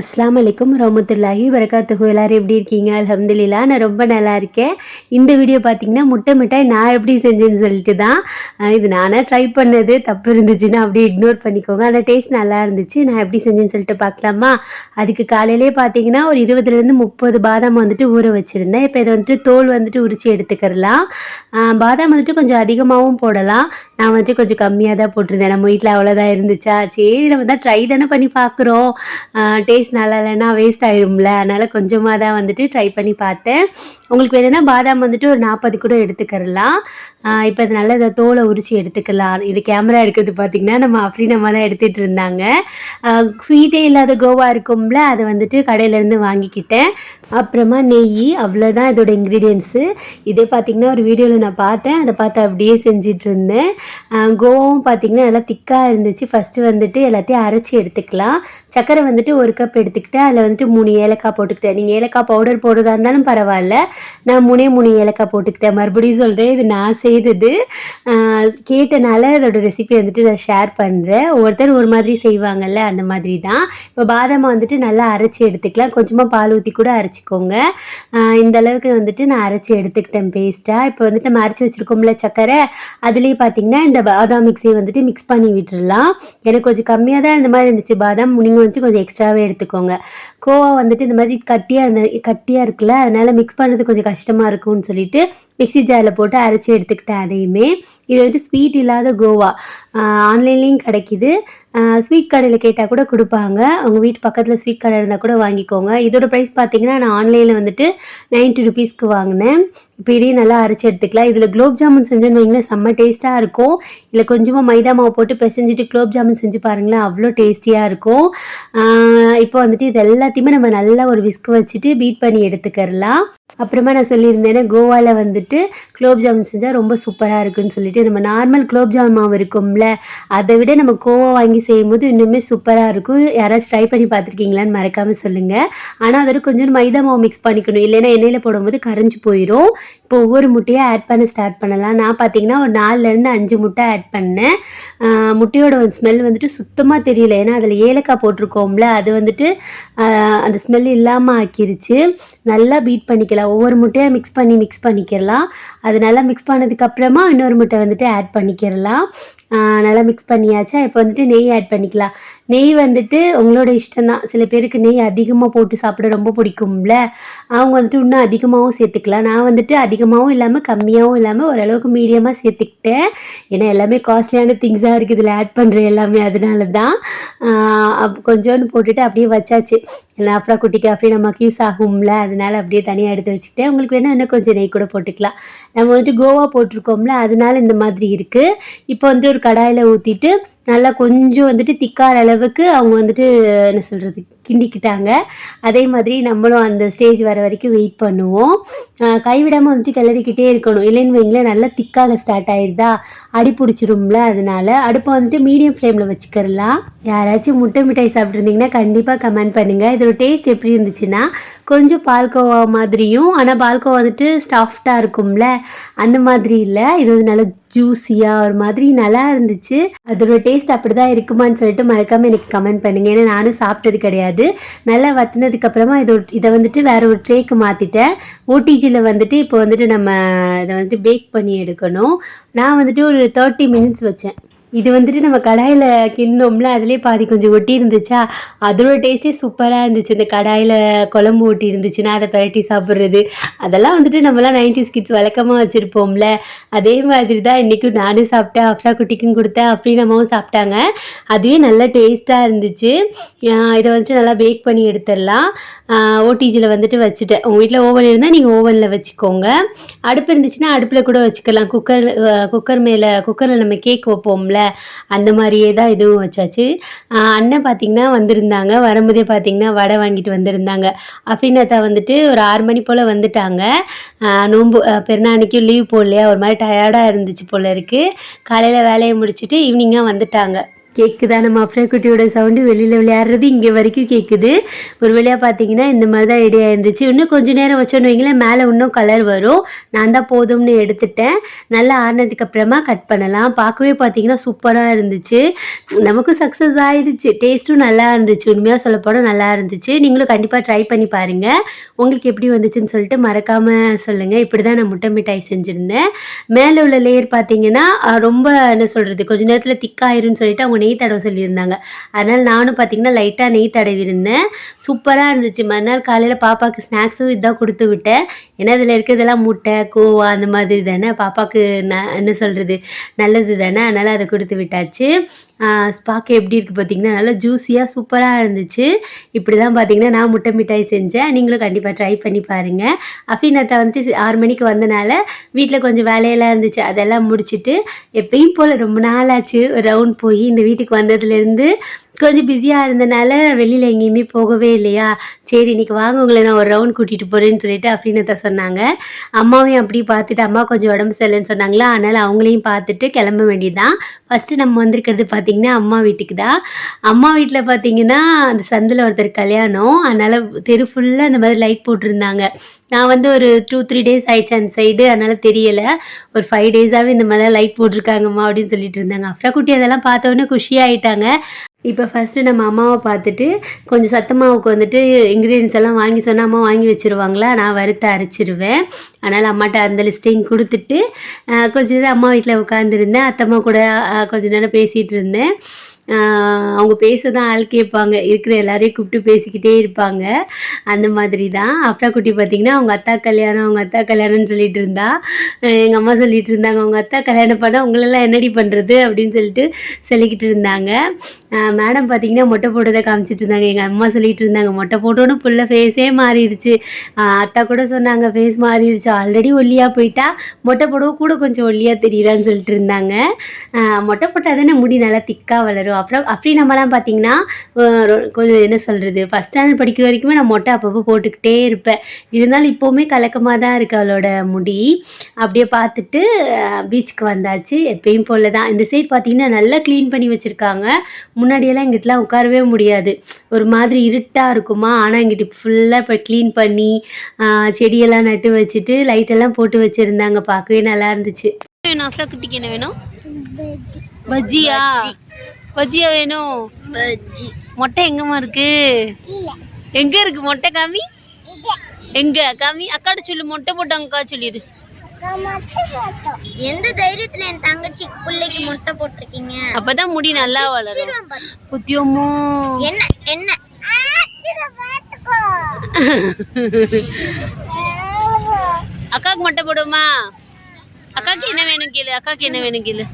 அஸ்லாம் அலைக்கும் ரஹமத்துல்லாஹி வரகாத்துகு எல்லாரும் எப்படி இருக்கீங்க? அலமதுல்லா நான் ரொம்ப நல்லா இருக்கேன். இந்த வீடியோ பார்த்தீங்கன்னா முட்டை மிட்டாய் நான் எப்படி செஞ்சேன்னு சொல்லிட்டு தான் இது நானாக ட்ரை பண்ணது. தப்பு இருந்துச்சுன்னா அப்படியே இக்னோர் பண்ணிக்கோங்க. ஆனால் டேஸ்ட் நல்லா இருந்துச்சு. நான் எப்படி செஞ்சேன்னு சொல்லிட்டு பார்க்கலாமா? அதுக்கு காலையிலே பார்த்தீங்கன்னா ஒரு இருபதுலேருந்து முப்பது பாதாம் வந்துட்டு ஊற வச்சுருந்தேன். இப்போ இதை வந்துட்டு தோல் வந்துட்டு உரிச்சு எடுத்துக்கிறலாம். பாதாம் வந்துட்டு கொஞ்சம் அதிகமாகவும் போடலாம். நான் வந்துட்டு கொஞ்சம் கம்மியாக தான் போட்டிருந்தேன். நம்ம வீட்டில் அவ்வளோதான் இருந்துச்சா? சரி நம்ம தான் ட்ரை தானே பண்ணி பார்க்குறோம் டேஸ்ட் நல்லா இல்லைன்னா வேஸ்ட் ஆயிரும்ல. அதனால் கொஞ்சமாக தான் வந்துட்டு ட்ரை பண்ணி பார்த்தேன். உங்களுக்கு வேணும்னா பாதாம் வந்துட்டு ஒரு நாற்பது கூட எடுத்துக்கிறலாம். இப்போ இது நல்லா இதை தோலை உரிச்சு எடுத்துக்கலாம். இது கேமரா எடுக்கிறது பார்த்திங்கன்னா நம்ம அப்படி நம்ம தான் எடுத்துகிட்டு இருந்தாங்க ஸ்வீட்டே இல்லாத கோவா இருக்கும்ல அதை வந்துட்டு கடையிலேருந்து வாங்கிக்கிட்டேன். அப்புறமா நெய் அவ்வளோதான் இதோட இன்க்ரீடியன்ஸு இதே பார்த்திங்கன்னா ஒரு வீடியோவில் நான் பார்த்தேன். அதை பார்த்து அப்படியே செஞ்சிட்டு இருந்தேன். கோவாவும் பார்த்திங்கன்னா நல்லா திக்காக இருந்துச்சு. ஃபஸ்ட்டு வந்துட்டு எல்லாத்தையும் அரைச்சி எடுத்துக்கலாம். சர்க்கரை வந்துட்டு ஒரு கப் எடுத்துக்கிட்டு அதில் வந்துட்டு மூணு ஏலக்காய் போட்டுக்கிட்டேன். நீங்கள் ஏலக்காய் பவுடர் போடுறதா இருந்தாலும் பரவாயில்ல. நான் முனை முனை ஏலக்காய் போட்டுக்கிட்டேன். மறுபடியும் சொல்கிறேன் இது நான் செய்தது. கேட்டனால அதோட ரெசிபி வந்துட்டு நான் ஷேர் பண்ணுறேன் ஒருத்தர் ஒரு மாதிரி செய்வாங்கல்ல அந்த மாதிரி தான் இப்போ பாதாமை வந்துட்டு நல்லா அரைச்சி எடுத்துக்கலாம். கொஞ்சமாக பால் ஊற்றி கூட அரைச்சிக்கோங்க. இந்த அளவுக்கு வந்துட்டு நான் அரைச்சி எடுத்துக்கிட்டேன் பேஸ்ட்டாக இப்போ வந்துட்டு நம்ம அரைச்சி வச்சுருக்கோம்ல சக்கரை அதுலேயே பார்த்தீங்கன்னா இந்த பாதாம் மிக்ஸியை வந்துட்டு மிக்ஸ் பண்ணி விட்டுறலாம். எனக்கு கொஞ்சம் கம்மியாக தான் இந்த மாதிரி இருந்துச்சு. பாதாம் நீங்கள் வந்துட்டு கொஞ்சம் எக்ஸ்ட்ராவே எடுத்துக்கோங்க. கோவா வந்துட்டு இந்த மாதிரி கட்டியாக இருந்த கட்டியாக இருக்குல்ல அதனால் மிக்ஸ் பண்ணுறது கொஞ்சம் கஷ்டமாக இருக்கும்னு சொல்லிட்டு மிக்ஸி ஜாரில் போட்டு அரைச்சி எடுத்துக்கிட்டேன் அதையுமே. இது வந்துட்டு ஸ்வீட் இல்லாத கோவா. ஆன்லைன்லேயும் கிடைக்கிது. ஸ்வீட் கடையில் கேட்டால் கூட கொடுப்பாங்க. உங்கள் வீட்டு பக்கத்தில் ஸ்வீட் கடை இருந்தால் கூட வாங்கிக்கோங்க. இதோட ப்ரைஸ் பார்த்தீங்கன்னா நான் ஆன்லைனில் வந்துட்டு நைன்ட்டி ருபீஸ்க்கு வாங்கினேன். இப்போ இதையும் நல்லா அரைச்சி எடுத்துக்கலாம். இதில் குலோப் ஜாமுன் செஞ்சோன்னு வைங்களேன் செம்ம டேஸ்ட்டாக இருக்கும். இல்லை கொஞ்சமாக மைதா மாவு போட்டு பிசைஞ்சிட்டு குலோப் ஜாமுன் செஞ்சு பாருங்களேன் அவ்வளோ டேஸ்டியாக இருக்கும். இப்போ வந்துட்டு இது எல்லாத்தையுமே நம்ம நல்லா ஒரு விஸ்க் வச்சுட்டு பீட் பண்ணி எடுத்துக்கிறலாம். அப்புறமா நான் சொல்லியிருந்தேன் கோவாவில் வந்துட்டு குலோப் ஜாமுன் செஞ்சால் ரொம்ப சூப்பராக இருக்குன்னு சொல்லிட்டு நம்ம நார்மல் குலோப் ஜாமுன் மாவு இருக்கும்ல அதை விட நம்ம கோவா வாங்கி செய்யும்போது இன்னுமே சூப்பராக இருக்கும். யாராவது ட்ரை பண்ணி பார்த்துருக்கீங்களான்னு மறக்காமல் சொல்லுங்கள் ஆனால் அதோட கொஞ்சம் மைதா மாவு மிக்ஸ் பண்ணிக்கணும். இல்லைன்னா எண்ணெயில் போடும்போது கரைஞ்சி போயிடும் இப்போ ஒவ்வொரு முட்டையாக ஆட் பண்ண ஸ்டார்ட் பண்ணலாம். நான் பார்த்தீங்கன்னா ஒரு நாலுலேருந்து அஞ்சு முட்டை ஆட் பண்ணேன். முட்டையோட ஸ்மெல் வந்துட்டு சுத்தமாக தெரியல. ஏன்னா அதில் ஏலக்காய் போட்டிருக்கோம்ல அது வந்துட்டு அந்த ஸ்மெல் இல்லாமல் ஆக்கிருச்சு. நல்லா பீட் பண்ணிக்கலாம். ஒவ்வொரு முட்டையாக மிக்ஸ் பண்ணி மிக்ஸ் பண்ணிக்கிறலாம் அது நல்லா மிக்ஸ் பண்ணதுக்கப்புறமா இன்னொரு முட்டை வந்துட்டு ஆட் பண்ணிக்கிறலாம் நல்லா மிக்ஸ் பண்ணியாச்சா? இப்போ வந்துட்டு நெய் ஆட் பண்ணிக்கலாம். நெய் வந்துட்டு உங்களோட இஷ்டம்தான். சில பேருக்கு நெய் அதிகமாக போட்டு சாப்பிட ரொம்ப பிடிக்கும்ல. அவங்க வந்துட்டு இன்னும் அதிகமாகவும் சேர்த்துக்கலாம். நான் வந்துட்டு அதிகமாகவும் இல்லாமல் கம்மியாகவும் இல்லாமல் ஓரளவுக்கு மீடியமாக சேர்த்துக்கிட்டேன். ஏன்னா எல்லாமே காஸ்ட்லியான திங்ஸாக இருக்குது. இதில் ஆட் பண்ணுற எல்லாமே அதனால தான் கொஞ்சோன்னு கொஞ்சோண்டு போட்டுட்டு அப்படியே வச்சாச்சு. ஏன்னா அப்புறம் குட்டிக்கு அப்படியே நமக்கு யூஸ் ஆகும்ல. அதனால அப்படியே தனியாக எடுத்து வச்சுக்கிட்டேன். உங்களுக்கு வேணால் இன்னும் கொஞ்சம் நெய் கூட போட்டுக்கலாம். நம்ம வந்துட்டு கோவா போட்டிருக்கோம்ல அதனால இந்த மாதிரி இருக்குது இப்போ வந்துட்டு ஒரு கடாயில் ஊற்றிட்டு நல்லா கொஞ்சம் வந்துட்டு திக்கார அளவுக்கு அவங்க வந்துட்டு என்ன சொல்கிறது கிண்டிக்கிட்டாங்க. அதே மாதிரி நம்மளும் அந்த ஸ்டேஜ் வர வரைக்கும் வெயிட் பண்ணுவோம். கைவிடாமல் வந்துட்டு கிளறிக்கிட்டே இருக்கணும். இல்லைன்னு வைங்களேன் நல்லா திக்காக ஸ்டார்ட் ஆயிடுதா அடி பிடிச்சிரும்ல அதனால. அடுப்பை வந்துட்டு மீடியம் ஃப்ளேமில் வச்சுக்கிறலாம். யாராச்சும் முட்டை மிட்டாய் சாப்பிட்ருந்தீங்கன்னா கண்டிப்பாக கமெண்ட் பண்ணுங்கள் இதோட டேஸ்ட் எப்படி இருந்துச்சுன்னா கொஞ்சம் பால்கோவா மாதிரியும் ஆனால் பால்கோவா வந்துட்டு சாஃப்டாக இருக்கும்ல அந்த மாதிரி இல்லை. இது வந்து நல்லா ஜூஸியாக ஒரு மாதிரி நல்லா இருந்துச்சு. அதோட டேஸ்ட் அப்படி தான் இருக்குமான்னு சொல்லிட்டு மறக்காமல் எனக்கு கமெண்ட் பண்ணுங்க. ஏன்னா நானும் சாப்பிட்டது கிடையாது. நல்லா வத்தினதுக்கப்புறமா இதோ இதை வந்துட்டு வேற ஒரு ட்ரேக்கு மாற்றிட்டேன் ஓடிஜியில் வந்துட்டு இப்போ வந்துட்டு நம்ம இதை வந்துட்டு பேக் பண்ணி எடுக்கணும். நான் வந்துட்டு ஒரு தேர்ட்டி மினிட்ஸ் வச்சேன். இது வந்துட்டு நம்ம கடாயில் கிண்ணோம்ல அதுலேயே பாதி கொஞ்சம் ஒட்டி இருந்துச்சா அதோட டேஸ்ட்டே சூப்பராக இருந்துச்சு. இந்த கடாயில் குழம்பு ஒட்டி இருந்துச்சுன்னா அதை பரட்டி சாப்பிட்றது. அதெல்லாம் வந்துட்டு நம்மலாம் நைன்டி கிட்ஸ் வழக்கமாக வச்சுருப்போம்ல. அதே மாதிரி தான் இன்றைக்கும் நானும் சாப்பிட்டேன் அஃப்ரா குட்டிக்கும் கொடுத்தேன் அப்படின்னமாவும் சாப்பிட்டாங்க. அதுவே நல்லா டேஸ்ட்டாக இருந்துச்சு. இதை வந்துட்டு நல்லா பேக் பண்ணி எடுத்துடலாம். ஓடிஜியில் வந்துட்டு வச்சுட்டேன் உங்கள் வீட்டில் ஓவன் இருந்தால் நீங்கள் ஓவனில் வச்சுக்கோங்க. அடுப்பு இருந்துச்சுன்னா அடுப்பில் கூட வச்சுக்கலாம். குக்கர் குக்கர் மேலே குக்கரில் நம்ம கேக் வைப்போம்ல அந்த மாதிரியே தான் இதுவும் வச்சாச்சு. அண்ணன் பார்த்திங்கன்னா வந்திருந்தாங்க. வரும்போதே பார்த்திங்கன்னா வடை வாங்கிட்டு வந்திருந்தாங்க. அஃபினாத்தா வந்துட்டு ஒரு ஆறு மணி போல் வந்துட்டாங்க. நோம்பு நோன்பு பெருநாளைக்கும் லீவ் போடலையா? ஒரு மாதிரி டயர்டாக இருந்துச்சு போல் இருக்குது காலையில் வேலையை முடிச்சுட்டு ஈவினிங்காக வந்துட்டாங்க. கேட்குதா நம்ம அஃப்ரா குட்டியோட சவுண்டு வெளியில் விளையாடுறது இங்கே வரைக்கும் கேட்குது ஒரு வழியாக பார்த்தீங்கன்னா இந்த மாதிரி தான் ஐடியா இருந்துச்சு. இன்னும் கொஞ்ச நேரம் வச்சோன்னு வைங்களேன் மேலே இன்னும் கலர் வரும். நான் தான் போதும்னு எடுத்துட்டேன். நல்லா ஆடினதுக்கு அப்புறமா கட் பண்ணலாம். பார்க்கவே பார்த்தீங்கன்னா சூப்பராக இருந்துச்சு. நமக்கும் சக்ஸஸ் ஆயிடுச்சு டேஸ்ட்டும் நல்லா இருந்துச்சு. உண்மையாக சொல்லப்போனால் நல்லா இருந்துச்சு. நீங்களும் கண்டிப்பாக ட்ரை பண்ணி பாருங்கள் உங்களுக்கு எப்படி வந்துச்சுன்னு சொல்லிட்டு மறக்காமல் சொல்லுங்கள் இப்படி தான் நான் முட்டை மிட்டாய் செஞ்சுருந்தேன். மேலே உள்ள லேயர் பார்த்தீங்கன்னா ரொம்ப என்ன சொல்கிறது கொஞ்ச நேரத்தில் திக்காயிருன்னு சொல்லிட்டு அவங்க நெய் தடவை சொல்லியிருந்தாங்க. அதனால் நானும் பார்த்தீங்கன்னா லைட்டாக நெய் தடவி இருந்தேன் சூப்பராக இருந்துச்சு. மறுநாள் காலையில் பாப்பாவுக்கு ஸ்நாக்ஸும் இதான் கொடுத்து விட்டேன். ஏன்னா இதில் இருக்கிறதெல்லாம் முட்டை கோவா அந்த மாதிரி தானே? பாப்பாவுக்கு ந என்ன சொல்கிறது நல்லது தானே? அதனால் அதை கொடுத்து விட்டாச்சு. பார்க்க எப்படி இருக்குது பார்த்தீங்கன்னா நல்லா ஜூஸியாக சூப்பராக இருந்துச்சு. இப்படி தான் பார்த்தீங்கன்னா நான் முட்டை மிட்டாய் செஞ்சேன். நீங்களும் கண்டிப்பாக ட்ரை பண்ணி பாருங்கள் அஃபீனத்தா வந்து ஆறு மணிக்கு வந்தனால வீட்டில் கொஞ்சம் வேலையெல்லாம் இருந்துச்சு. அதெல்லாம் முடிச்சுட்டு எப்பயும் போல் ரொம்ப நாளாச்சு ஒரு ரவுண்ட் போய் இந்த வீட்டுக்கு வந்ததுலேருந்து கொஞ்சம் பிஸியாக இருந்தனால வெளியில் எங்கேயுமே போகவே இல்லையா? சரி இன்னைக்கு வாங்க உங்களை நான் ஒரு ரவுண்ட் கூட்டிகிட்டு போகிறேன்னு சொல்லிட்டு தான் சொன்னாங்க. அம்மாவையும் அப்படி பார்த்துட்டு அம்மா கொஞ்சம் உடம்பு சரியில்லைன்னு சொன்னாங்களா? அதனால் அவங்களையும் பார்த்துட்டு கிளம்ப வேண்டியதுதான். ஃபஸ்ட்டு நம்ம வந்திருக்கிறது பார்த்திங்கன்னா அம்மா வீட்டுக்கு தான். அம்மா வீட்டில் பார்த்தீங்கன்னா அந்த சந்தில் ஒருத்தர் கல்யாணம். அதனால் தெரு ஃபுல்லாக அந்த மாதிரி லைட் போட்டிருந்தாங்க. நான் வந்து ஒரு டூ த்ரீ டேஸ் ஆயிடுச்சு அந்த சைடு அதனால் தெரியலை. ஒரு ஃபைவ் டேஸாகவே இந்த மாதிரிலாம் லைட் போட்டிருக்காங்கம்மா அப்படின்னு சொல்லிட்டு இருந்தாங்க. அப்புறம் குட்டி அதெல்லாம் பார்த்தோன்னே குஷியாகிட்டாங்க இப்போ ஃபஸ்ட்டு நம்ம அம்மாவை பார்த்துட்டு கொஞ்சம் சத்தமாவுக்கு வந்துட்டு இன்க்ரீடியன்ஸ் எல்லாம் வாங்கி சொன்னால் அம்மா வாங்கி வச்சிருவாங்களா? நான் வறுத்து அரைச்சிருவேன். அதனால் அம்மாட்ட அந்த லிஸ்ட்டையும் கொடுத்துட்டு கொஞ்ச நேரம் அம்மா வீட்டில் உட்காந்துருந்தேன் அத்தம்மா கூட கொஞ்சம் கொஞ்ச நேரம் பேசிகிட்டு இருந்தேன். அவங்க பேச தான் ஆள் கேட்பாங்க. இருக்கிற எல்லாரையும் கூப்பிட்டு பேசிக்கிட்டே இருப்பாங்க. அந்த மாதிரி தான் அப்ரா குட்டி பார்த்திங்கன்னா அவங்க அத்தா கல்யாணம் அவங்க அத்தா கல்யாணம்னு சொல்லிட்டு இருந்தா எங்கள் அம்மா சொல்லிட்டு இருந்தாங்க அவங்க அத்தா கல்யாணம் பண்ணால் உங்களெல்லாம் என்னடி பண்ணுறது அப்படின்னு சொல்லிட்டு சொல்லிக்கிட்டு இருந்தாங்க. மேடம் பார்த்தீங்கன்னா மொட்டை போட்டதை காமிச்சிட்டு இருந்தாங்க. எங்கள் அம்மா சொல்லிட்டு இருந்தாங்க மொட்டை போட்டோன்னு புள்ள ஃபேஸே மாறிடுச்சு. அத்தா கூட சொன்னாங்க ஃபேஸ் மாறிடுச்சு. ஆல்ரெடி ஒல்லியாக போயிட்டா மொட்டை போடவும் கூட கொஞ்சம் ஒல்லியாக தெரியலான்னு சொல்லிட்டு இருந்தாங்க. மொட்டை போட்டால் தானே முடி நல்லா திக்காக வளரும். அப்புறம் அப்படி நம்மலாம் பார்த்தீங்கன்னா கொஞ்சம் என்ன சொல்கிறது ஃபஸ்ட் ஸ்டாண்டர்ட் படிக்கிற வரைக்குமே நான் மொட்டை அப்பப்போ போட்டுக்கிட்டே இருப்பேன். இருந்தாலும் இப்போவுமே கலக்கமாக தான் இருக்குது அவளோட முடி. அப்படியே பார்த்துட்டு பீச்சுக்கு வந்தாச்சு. எப்பயும் போல தான் இந்த சைடு பார்த்தீங்கன்னா நல்லா க்ளீன் பண்ணி வச்சுருக்காங்க. முன்னாடியெல்லாம் இங்கிட்டலாம் உட்காரவே முடியாது. ஒரு மாதிரி இருட்டாக இருக்குமா? ஆனால் இங்கிட்டு ஃபுல்லாக இப்போ க்ளீன் பண்ணி செடியெல்லாம் நட்டு வச்சுட்டு லைட்டெல்லாம் போட்டு வச்சுருந்தாங்க. பார்க்கவே நல்லா இருந்துச்சு. வேணும் அஃப்ரா குட்டிக்கு என்ன வேணும்? பஜ்ஜியா? பஜ்ஜியா வேணும்? பஜ்ஜி. மொட்டை எங்கம்மா இருக்கு? எங்க இருக்கு மொட்டை காமி? எங்க காமி? அக்காட்ட சொல்லு மொட்டை போட்டாங்கக்கா சொல்லிடு. எந்த தைரியத்துல என் தங்கச்சி பிள்ளைக்கு முட்டை போட்டிருக்கீங்க? அப்பதான் முடி நல்லா வளரும். புத்தியமோ என்ன என்ன? அக்காக்கு மொட்டை போடுமா அக்காக்கு என்ன வேணும் கேளு அக்காக்கு என்ன வேணும் கேளு.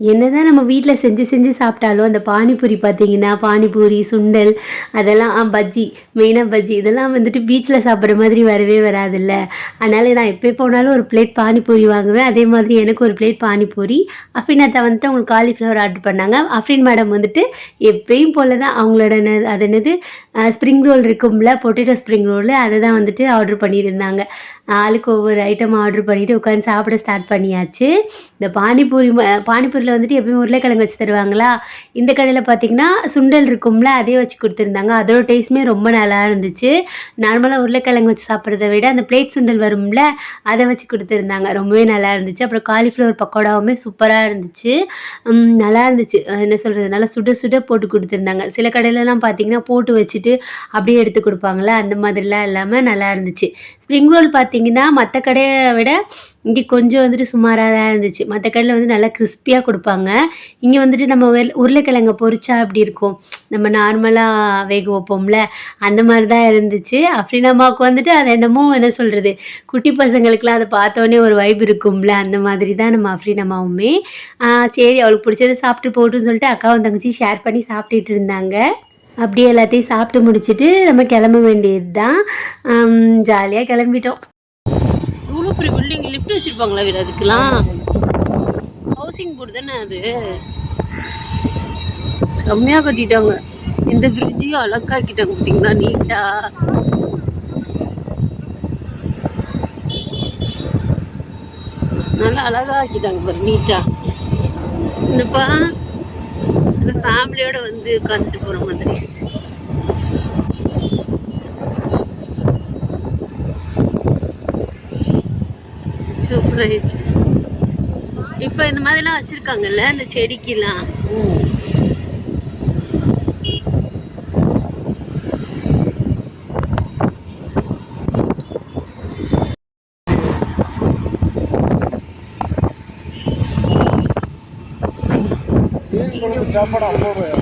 என்னதான் நம்ம வீட்டில் செஞ்சு செஞ்சு சாப்பிட்டாலும் அந்த பானிபூரி பார்த்தீங்கன்னா பானிபூரி சுண்டல் அதெல்லாம் பஜ்ஜி மெயினாக பஜ்ஜி இதெல்லாம் வந்துட்டு பீச்சில் சாப்பிட்ற மாதிரி வரவே வராதுல்ல. அதனால் நான் எப்போ போனாலும் ஒரு பிளேட் பானிபூரி வாங்குவேன். அதே மாதிரி எனக்கு ஒரு பிளேட் பானிபூரி. அஃபினாத்தா வந்துட்டு அவங்களுக்கு காலிஃப்ளவர் ஆர்டர் பண்ணாங்க. அஃபின் மேடம் வந்துட்டு எப்பயும் போல தான் அவங்களோட அது என்னது ஸ்ப்ரிங் ரோல் இருக்கும்ல பொட்டேட்டோ ஸ்ப்ரிங் ரோல் அதை தான் வந்துட்டு ஆர்டர் பண்ணியிருந்தாங்க. ஆளுக்கு ஒவ்வொரு ஐட்டம் ஆர்டர் பண்ணிட்டு உட்காந்து சாப்பிட ஸ்டார்ட் பண்ணியாச்சு. இந்த பானிபூரி ம- பானிபூரியில் வந்துட்டு எப்பயுமே உருளைக்கிழங்கு வச்சு தருவாங்களா? இந்த கடையில் பார்த்தீங்கன்னா சுண்டல் இருக்கும்ல அதே வச்சு கொடுத்துருந்தாங்க. அதோட டேஸ்ட்டுமே ரொம்ப நல்லா இருந்துச்சு. நார்மலாக உருளைக்கிழங்கு வச்சு சாப்பிட்றத விட அந்த பிளேட் சுண்டல் வரும்ல அதை வச்சு கொடுத்துருந்தாங்க. ரொம்பவே நல்லா இருந்துச்சு. அப்புறம் காலிஃப்ளவர் பக்கோடாவுமே சூப்பராக இருந்துச்சு. நல்லா இருந்துச்சு. என்ன சொல்கிறது நல்லா சுட சுட போட்டு கொடுத்துருந்தாங்க. சில கடையிலலாம் பார்த்தீங்கன்னா போட்டு வச்சுட்டு அப்படியே எடுத்து கொடுப்பாங்களே? அந்த மாதிரிலாம் இல்லாமல் நல்லா இருந்துச்சு. ஸ்ப்ரிங் ரோல் பார்த்தீங்கன்னா மற்ற கடையை விட இங்கே கொஞ்சம் வந்துட்டு சுமாராக தான் இருந்துச்சு. மற்ற கடையில் வந்து நல்லா கிறிஸ்பியாக கொடுப்பாங்க. இங்கே வந்துட்டு நம்ம உருளைக்கிழங்க பொறிச்சா அப்படி இருக்கும்? நம்ம நார்மலாக வேக வைப்போம்ல அந்த மாதிரி தான் இருந்துச்சு. அம்மாவுக்கு வந்துட்டு அது என்னமோ என்ன சொல்கிறது குட்டி பசங்களுக்குலாம் அதை பார்த்தோன்னே ஒரு வைப் இருக்கும்ல அந்த மாதிரி தான் நம்ம அம்மாவுமே சரி அவளுக்கு பிடிச்சதை சாப்பிட்டு போட்டுன்னு சொல்லிட்டு அக்காவும் தங்கச்சி ஷேர் பண்ணி சாப்பிட்டுட்டு இருந்தாங்க. அப்படியே எல்லாத்தையும் சாப்பிட்டு முடிச்சிட்டு நம்ம கிளம்ப வேண்டியது தான் ஜாலியாக கிளம்பிட்டோம். இவ்வளோ பெரிய பில்டிங் லிஃப்ட் வச்சுருப்பாங்களா வீர அதுக்கெலாம் ஹவுசிங் போர்டு தானே அது? செம்மையாக கட்டிட்டாங்க. இந்த பிரிட்ஜையும் அழகாக்கிட்டாங்க பார்த்தீங்களா நீட்டாக நல்லா அழகா ஆக்கிட்டாங்க பாரு நீட்டாக என்னப்பா இந்த ஃபேமிலியோடு வந்து உட்காந்துட்டு போகிற மாதிரி. சூப்பர் ஆயிடுச்சு இப்போ இந்த மாதிரிலாம் வச்சிருக்காங்கல்ல இந்த செடிக்கெல்லாம். டோரா பார்த்தேன்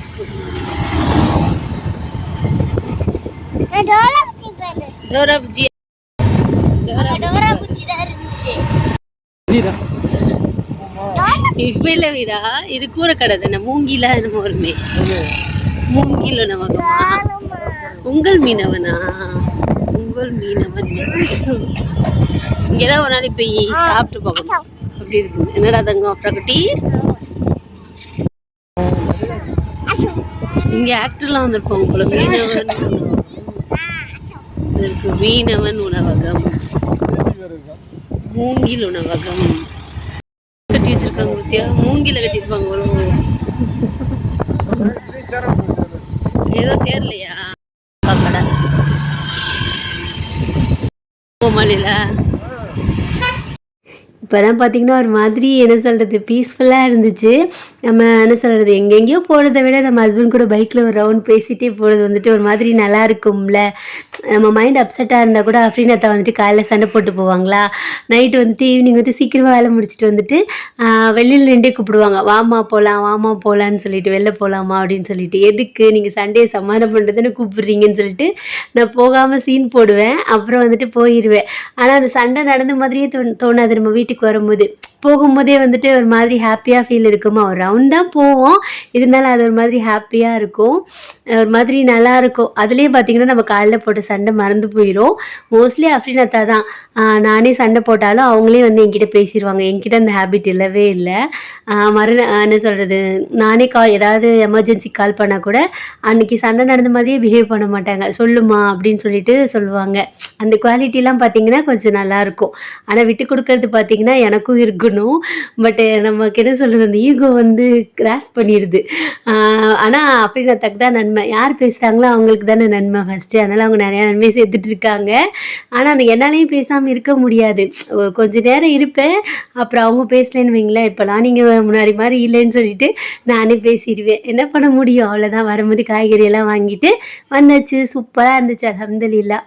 டோரா புஜி டோரா டோரா பூச்சி தான் இருந்துச்சு நீரா இப்ப இல்ல வீரா. இது கூரை கடை தானே? மூங்கில என்னமோ வருமே. மூங்கில நமகமா உங்கள் மீனவனா? உங்கள் மீனவன் இங்கதான் ஒரு நாளைக்கு போய் சாப்பிட்டு போகணும். அப்படி இருக்குது என்னடா தங்கம்? பிரகட்டி இங்க ஆக்டர்லாம் வந்திருப்பாங்க போல. மீனவன் இருக்கு. மீனவன் உணவகம். மூங்கில் உணவகம். கட்டி வச்சிருக்காங்க பத்தியா? மூங்கில கட்டியிருப்பாங்க ஒரு ஏதோ சேரலையா? கடை இப்போ இப்போதான் பார்த்தீங்கன்னா ஒரு மாதிரி என்ன சொல்கிறது பீஸ்ஃபுல்லாக இருந்துச்சு. நம்ம என்ன சொல்கிறது எங்கெங்கேயோ போகிறத விட நம்ம ஹஸ்பண்ட் கூட பைக்கில் ஒரு ரவுண்ட் பேசிகிட்டே போகிறது வந்துட்டு ஒரு மாதிரி நல்லா இருக்கும்ல. நம்ம மைண்ட் அப்செட்டாக இருந்தால் கூட அஃப்ரீனத்தா வந்துட்டு காலைல சண்டை போட்டு போவாங்களா? நைட்டு வந்துட்டு ஈவினிங் வந்துட்டு சீக்கிரமாக வேலை முடிச்சுட்டு வந்துட்டு வெளியில் நின்றே கூப்பிடுவாங்க. வாமா போகலாம் வாமா போகலான்னு சொல்லிட்டு வெளில போகலாமா அப்படின்னு சொல்லிட்டு எதுக்கு நீங்கள் சண்டையை சமாதானம் பண்ணுறதுன்னு கூப்பிடுறீங்கன்னு சொல்லிட்டு நான் போகாமல் சீன் போடுவேன் அப்புறம் வந்துட்டு போயிடுவேன் ஆனால் அந்த சண்டை நடந்த மாதிரியே தோணாது. நம்ம வீட்டுக்கு வரும்போது போகும்போதே வந்துட்டு ஒரு மாதிரி ஹாப்பியாக ஃபீல் இருக்குமா? ஒரு ரவுண்ட் தான் போவோம். இருந்தாலும் அது ஒரு மாதிரி ஹாப்பியாக இருக்கும். ஒரு மாதிரி நல்லா இருக்கும். அதுலேயே பார்த்தீங்கன்னா நம்ம காலில் போட்ட சண்டை மறந்து போயிடும் மோஸ்ட்லி அஃப்ரினத்தா தான். நானே சண்டை போட்டாலும் அவங்களே வந்து என்கிட்ட பேசிடுவாங்க என்கிட்ட அந்த ஹேபிட் இல்லவே இல்லை. மறு என்ன சொல்கிறது நானே கால் ஏதாவது எமர்ஜென்சி கால் பண்ணால் கூட அன்னைக்கு சண்டை நடந்த மாதிரியே பிஹேவ் பண்ண மாட்டாங்க. சொல்லுமா? அப்படின்னு சொல்லிட்டு சொல்லுவாங்க. அந்த குவாலிட்டிலாம் பார்த்தீங்கன்னா கொஞ்சம் நல்லாயிருக்கும் ஆனால் விட்டு கொடுக்கறது பார்த்தீங்கன்னா எனக்கும் இருக்கும். இருக்கணும் பட் நமக்கு என்ன சொல்கிறது அந்த ஈகோ வந்து கிராஸ் பண்ணிடுது ஆனால் அப்படின்னத்துக்கு தான் நன்மை. யார் பேசுகிறாங்களோ அவங்களுக்கு தானே நன்மை ஃபஸ்ட்டு அதனால் அவங்க நிறையா நன்மை சேர்த்துட்டு இருக்காங்க. ஆனால் அந்த என்னாலையும் பேசாமல் இருக்க முடியாது. கொஞ்ச நேரம் இருப்பேன். அப்புறம் அவங்க பேசலன்னு வைங்களேன். இப்போலாம் நீங்கள் முன்னாடி மாதிரி இல்லைன்னு சொல்லிட்டு நானே பேசிடுவேன். என்ன பண்ண முடியும்? அவ்வளோதான் வரும்போது காய்கறியெல்லாம் வாங்கிட்டு வந்தாச்சு. சூப்பராக இருந்துச்சு. அலமதுல்லா